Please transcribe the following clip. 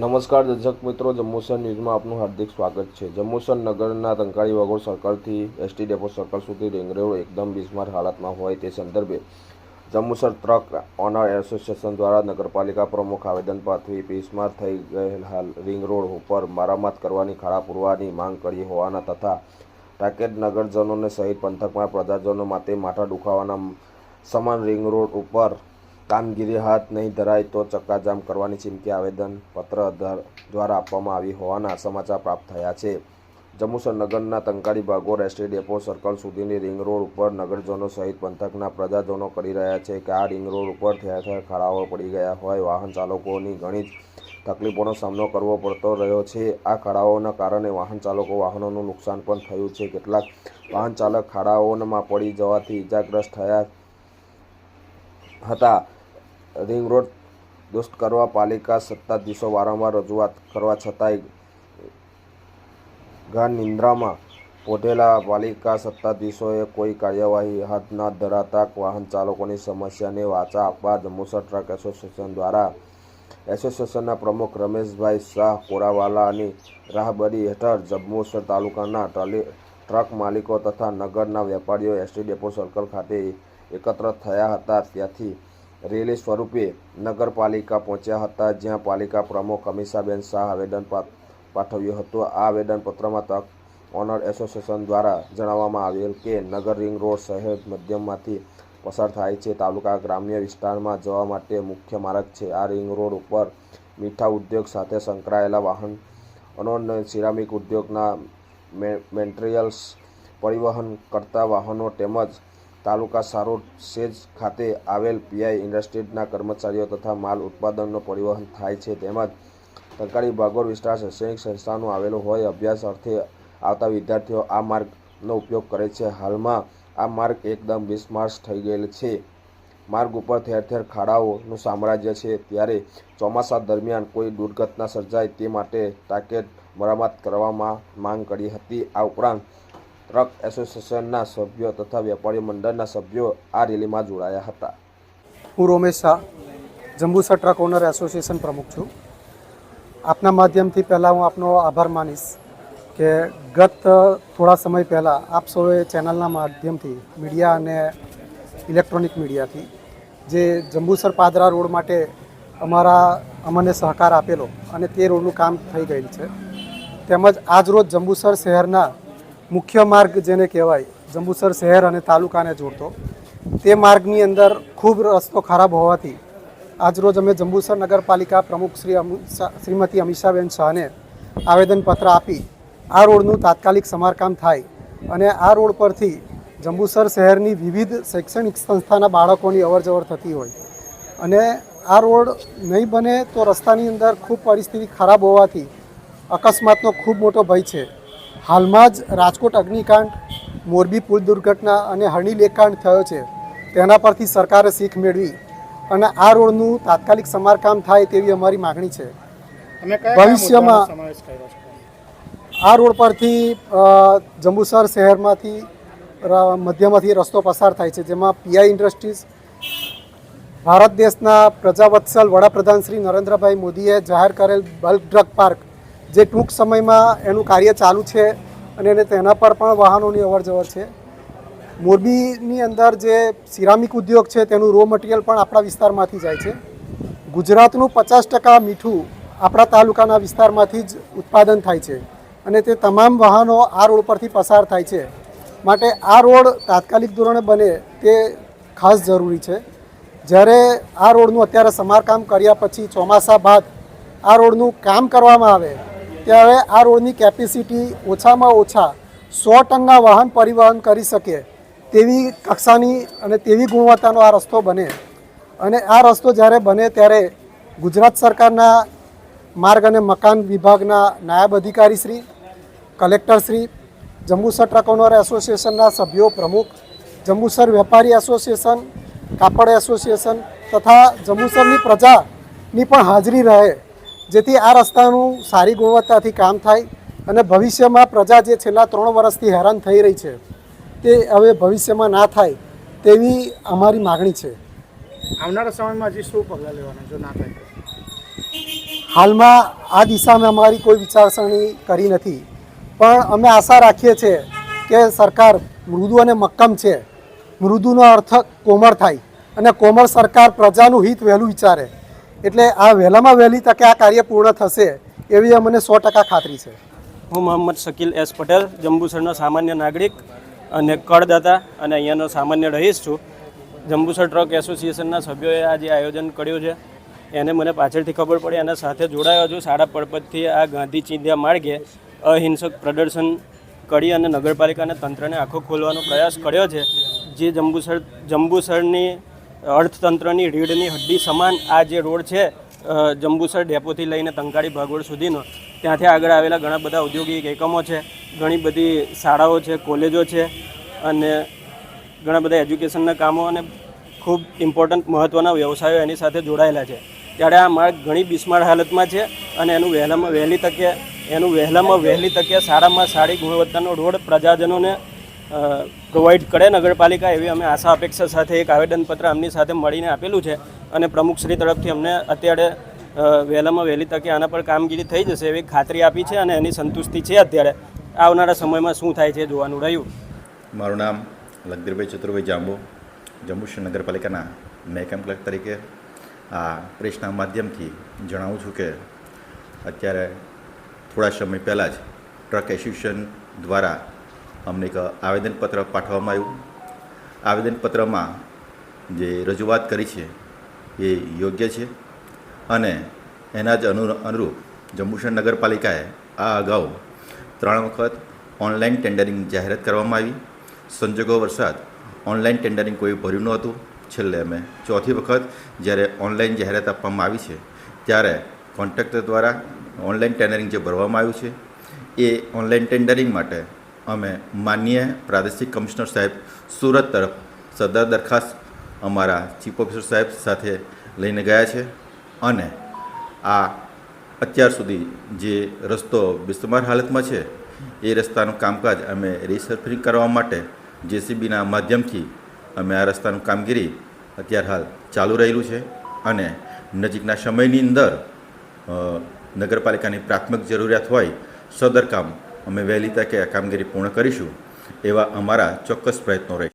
નમસ્કાર દર્શક મિત્રો જમ્મુસર ન્યૂઝમાં આપનું હાર્દિક સ્વાગત છે. જમ્મુસર નગરના તંકાળી વાગોળ સર્કલથી એસટી ડેપો સર્કલ સુધી રિંગ રોડ એકદમ બિસ્માર હાલતમાં હોય તે સંદર્ભે જમ્મુસર ટ્રક ઓનર એસોસિએશન દ્વારા નગરપાલિકા પ્રમુખ આવેદન પાઠવી બિસ્માર થઈ ગયેલ હાલ રિંગ રોડ ઉપર મરામત કરવાની ખાડા પૂરવાની માંગ કરી હોવાના તથા ટાકેટ નગરજનોને સહિત પંથકમાં પ્રજાજનો માટે માથા દુખાવાના સમાન રિંગ રોડ ઉપર કામગીરી હાથ નહીં ધરાય તો ચક્કાજામ કરવાની ચીમકી આવેદન પત્ર દ્વારા આપવામાં આવી હોવાના સમાચાર પ્રાપ્ત થયા છે. જંબુસર નગરના તંકાળી ભાગો રેસ્ટ્રી ડેપો સર્કલ સુધીની રિંગ રોડ ઉપર નગરજનો સહિત પંથકના પ્રજાજનો કરી રહ્યા છે કે આ રિંગ રોડ ઉપર ઠેર ઠેર ખાડાઓ પડી ગયા હોય. વાહન ચાલકોની ઘણી તકલીફોનો સામનો કરવો પડતો રહ્યો છે. આ ખાડાઓના કારણે વાહન ચાલકો વાહનોનું નુકસાન પણ થયું છે. કેટલાક વાહન ચાલક ખાડાઓમાં પડી જવાથી ઇજાગ્રસ્ત થયા હતા. રિંગ રોડ દુષ્ટ કરવા પાલિકા સત્તાધીશો વારંવાર રજૂઆત કરવા છતાંય ઘન નિંદ્રામાં પોઢેલા પાલિકા સત્તાધીશોએ કોઈ કાર્યવાહી હાથ ન ધરાતા વાહન ચાલકોની સમસ્યાને વાચા આપવા જંબુસર ટ્રક એસોસિએશન દ્વારા એસોસિએશનના પ્રમુખ રમેશભાઈ શાહ કોરાવાલાની રાહબરી હેઠળ જંબુસર તાલુકાના ટ્રક માલિકો તથા નગરના વેપારીઓ એસટી ડેપો સર્કલ ખાતે એકત્ર થયા હતા. ત્યાંથી રેલી સ્વરૂપે નગરપાલિકા પહોંચ્યા હતા, જ્યાં પાલિકા પ્રમુખ અમિષાબેન શાહ આવેદન પાઠવ્યું હતું. આ આવેદનપત્રમાં તક, ઓનર એસોસિએશન દ્વારા જણાવવામાં આવેલ કે, નગર રિંગ રોડ શહેર મધ્યમમાંથી પસાર થાય છે. તાલુકા ગ્રામ્ય વિસ્તારમાં જવા માટે મુખ્ય માર્ગ છે. આ રિંગ રોડ ઉપર મીઠા ઉદ્યોગ સાથે સંકળાયેલા વાહન અને સિરામિક ઉદ્યોગના મે- મેટેરિયલ્સ પરિવહન કરતા વાહનો તેમજ તાલુકા સારોડ સેજ ખાતે આવેલ પીઆઈ ઇન્ડસ્ટ્રીઝના કર્મચારીઓ તથા માલ ઉત્પાદનનો પરિવહન થાય છે. તેમજ સરકારી ભાગોળ વિસ્તાર શૈક્ષણિક સંસ્થાનો આવેલો હોય, અભ્યાસ અર્થે આવતા વિદ્યાર્થીઓ આ માર્ગનો ઉપયોગ કરે છે. હાલમાં આ માર્ગ એકદમ બિસ્માર્સ થઈ ગયેલ છે. માર્ગ ઉપર ઠેર ઠેર ખાડાઓનું સામ્રાજ્ય છે. ત્યારે ચોમાસા દરમિયાન કોઈ દુર્ઘટના સર્જાય તે માટે ટાકેટ મરામત કરવામાં માંગ કરી હતી. આ ઉપરાંત ટ્રક એસોસિએશનના સભ્યો તથા વેપારી મંડળના સભ્યો આ રેલીમાં જોડાયા હતા. હું Romesh Shah, Jambusar truck owner association પ્રમુખ છું. આપના માધ્યમથી પહેલાં હું આપનો આભાર માનીશ કે ગત થોડા સમય પહેલાં આપ સૌએ ચેનલના માધ્યમથી મીડિયા અને ઇલેક્ટ્રોનિક મીડિયાથી જે જંબુસર પાદરા રોડ માટે અમારા અમને સહકાર આપેલો અને તે રોડનું કામ થઈ ગયેલ છે, તેમજ આજરોજ જંબુસર શહેરના મુખ્ય માર્ગ જેને કહેવાય, જંબુસર શહેર અને તાલુકાને જોડતો. તે માર્ગની અંદર ખૂબ રસ્તો ખરાબ હોવાથી આજરોજ અમે જંબુસર નગરપાલિકા પ્રમુખ શ્રી શ્રીમતી અમીષાબેન શાહને આવેદનપત્ર આપી આ રોડનું તાત્કાલિક સમારકામ થાય અને આ રોડ પરથી જંબુસર શહેરની વિવિધ શૈક્ષણિક સંસ્થાના બાળકોની અવરજવર થતી હોય. અને આ રોડ નહીં બને તો રસ્તાની અંદર ખૂબ પરિસ્થિતિ ખરાબ હોવાથી અકસ્માતનો ખૂબ મોટો ભય છે. હાલમાં જ રાજકોટ અગ્નિકાંડ મોરબી પુલ દુર્ઘટના અને હરણી લેકાંડ થયો છે. તેના પરથી સરકારે શીખ મેળવી અને આ રોડનું તાત્કાલિક સમારકામ થાય તેવી અમારી માગણી છે. ભવિષ્યમાં- આ રોડ પરથી જંબુસર શહેરમાંથી મધ્યમાંથી રસ્તો પસાર થાય છે જેમાં પીઆઈ ઇન્ડસ્ટ્રીઝ ભારત દેશના પ્રજાવત્સલ વડાપ્રધાન શ્રી નરેન્દ્રભાઈ મોદીએ જાહેર કરેલ બલ્ક ડ્રગ પાર્ક જે ટૂંક સમયમાં એનું કાર્ય ચાલુ છે અને એને તેના પર પણ વાહનોની અવરજવર છે. મોરબીની અંદર જે સિરામિક ઉદ્યોગ છે તેનું રો મટીરિયલ પણ આપણા વિસ્તારમાંથી જાય છે. ગુજરાતનું પચાસ ટકા મીઠું આપણા તાલુકાના વિસ્તારમાંથી જ ઉત્પાદન થાય છે અને તે તમામ વાહનો આ રોડ પરથી પસાર થાય છે. માટે આ રોડ તાત્કાલિક ધોરણે બને તે ખાસ જરૂરી છે. જ્યારે આ રોડનું અત્યારે સમારકામ કર્યા પછી ચોમાસા બાદ આ રોડનું કામ કરવામાં આવે ત્યારે આ રોડની કેપેસિટી ઓછામાં ઓછા સો ટનના વાહન પરિવહન કરી શકે તેવી કક્ષાની અને તેવી ગુણવત્તાનો આ રસ્તો બને. અને આ રસ્તો જ્યારે બને ત્યારે ગુજરાત સરકારના માર્ગ અને મકાન વિભાગના નાયબ અધિકારી Shri collector Shri Jambusar truck owner એસોસિએશનના સભ્યો પ્રમુખ, જંબુસર વેપારી એસોસિએશન, કાપડ એસોસિએશન તથા જંબુસરની પ્રજાની પણ હાજરી રહે જેથી આ રસ્તાનું સારી ગુણવત્તાથી કામ થાય અને ભવિષ્યમાં પ્રજા જે છેલ્લા ત્રણ વર્ષથી હેરાન થઈ રહી છે તે હવે ભવિષ્યમાં ના થાય તેવી અમારી માગણી છે. આવનારા સમયમાં હજી શું પગલાં લેવાના જો ના થાય હાલમાં આ દિશામાં અમારી કોઈ વિચારસરણી કરી નથી પણ અમે આશા રાખીએ છીએ કે સરકાર મૃદુ અને મક્કમ છે. મૃદુનો અર્થ કોમળ થાય અને કોમળ સરકાર પ્રજાનું હિત વહેલું વિચારે. એટલે આ વહેલામાં વહેલી તકે આ કાર્ય પૂર્ણ થશે એવી મને સો ટકા ખાતરી છે. હું મોહમ્મદ શકીલ એસ પટેલ, જંબુસરનો સામાન્ય નાગરિક અને કરદાતા અને અહીંયાનો સામાન્ય રહીશ છું. જંબુસર ટ્રક એસોસિએશનના સભ્યોએ આ જે આયોજન કર્યું છે. એને મને પાછળથી ખબર પડી, એના સાથે જોડાયો છું. શાળા પડપતથી આ ગાંધી ચિંધ્યા માર્ગે અહિંસક પ્રદર્શન કરી અને નગરપાલિકાના તંત્રને આંખો ખોલવાનો પ્રયાસ કર્યો છે. જે જંબુસર જંબુસરની અર્થતંત્રની રીઢની હડ્ડી સમાન આ જે રોડ છે જંબુસર ડેપોથી લઈને તંકાળી ભાગોળ સુધીનો, ત્યાંથી આગળ આવેલા ઘણા બધા ઔદ્યોગિક એકમો છે, ઘણી બધી શાળાઓ છે, કોલેજો છે અને ઘણા બધા એજ્યુકેશનના કામો અને ખૂબ ઇમ્પોર્ટન્ટ મહત્ત્વના વ્યવસાયો એની સાથે જોડાયેલા છે. ત્યારે આ માર્ગ ઘણી બિસ્માર હાલતમાં છે અને એનું વહેલામાં વહેલી તકે, એનું વહેલામાં વહેલી તકે સારામાં સારી ગુણવત્તાનો રોડ પ્રજાજનોને પ્રોવાઈડ કરે નગરપાલિકા એવી અમે આશા અપેક્ષા સાથે એક આવેદનપત્ર આમની સાથે મળીને આપેલું છે અને પ્રમુખશ્રી તરફથી અમને અત્યારે વહેલામાં વહેલી તકે આના પર કામગીરી થઈ જશે એવી ખાતરી આપી છે અને એની સંતુષ્ટિ છે અત્યારે. આવનારા સમયમાં શું થાય છે જોવાનું રહ્યું. મારું નામ લખદીરભાઈ ચતુરભાઈ જાંબુ જંબુસર નગરપાલિકાના મહેકમ ક્લર્ક તરીકે આ પ્રેસના માધ્યમથી જણાવું છું કે અત્યારે થોડા સમય પહેલાં જ ટ્રક એસોસિએશન દ્વારા અમને એક આવેદનપત્ર પાઠવવામાં આવ્યું. આવેદનપત્રમાં જે રજૂઆત કરી છે એ યોગ્ય છે અને એના જ અનુ, અનુરૂપ જંબુસર નગરપાલિકાએ આ અગાઉ ત્રણ વખત ઓનલાઈન ટેન્ડરિંગ જાહેરાત કરવામાં આવી. સંજોગો વરસાદ ઓનલાઈન ટેન્ડરિંગ કોઈ ભર્યું નહોતું છેલ્લે અમે ચોથી વખત જ્યારે ઓનલાઈન જાહેરાત આપવામાં આવી છે ત્યારે કોન્ટ્રાક્ટર દ્વારા ઓનલાઈન ટેન્ડરિંગ જે ભરવામાં આવ્યું છે એ ઓનલાઈન ટેન્ડરિંગ માટે અમે માનનીય પ્રાદેશિક કમિશનર સાહેબ સુરત તરફ સદર દરખાસ્ત અમારા ચીફ ઓફિસર સાહેબ સાથે લઈને ગયા છે અને આ અત્યાર સુધી જે રસ્તો બિસ્માર હાલતમાં છે, એ રસ્તાનું કામકાજ અમે રિસર્ફિંગ કરવા માટે જેસીબીના માધ્યમથી અમે આ રસ્તાનું કામગીરી અત્યાર હાલ ચાલુ રહેલું છે અને નજીકના સમયની અંદર નગરપાલિકાની પ્રાથમિક જરૂરિયાત હોય સદર કામ અમે વહેલી તકે આ કામગીરી પૂર્ણ કરીશું એવા અમારા ચોક્કસ પ્રયત્નો રહેશે.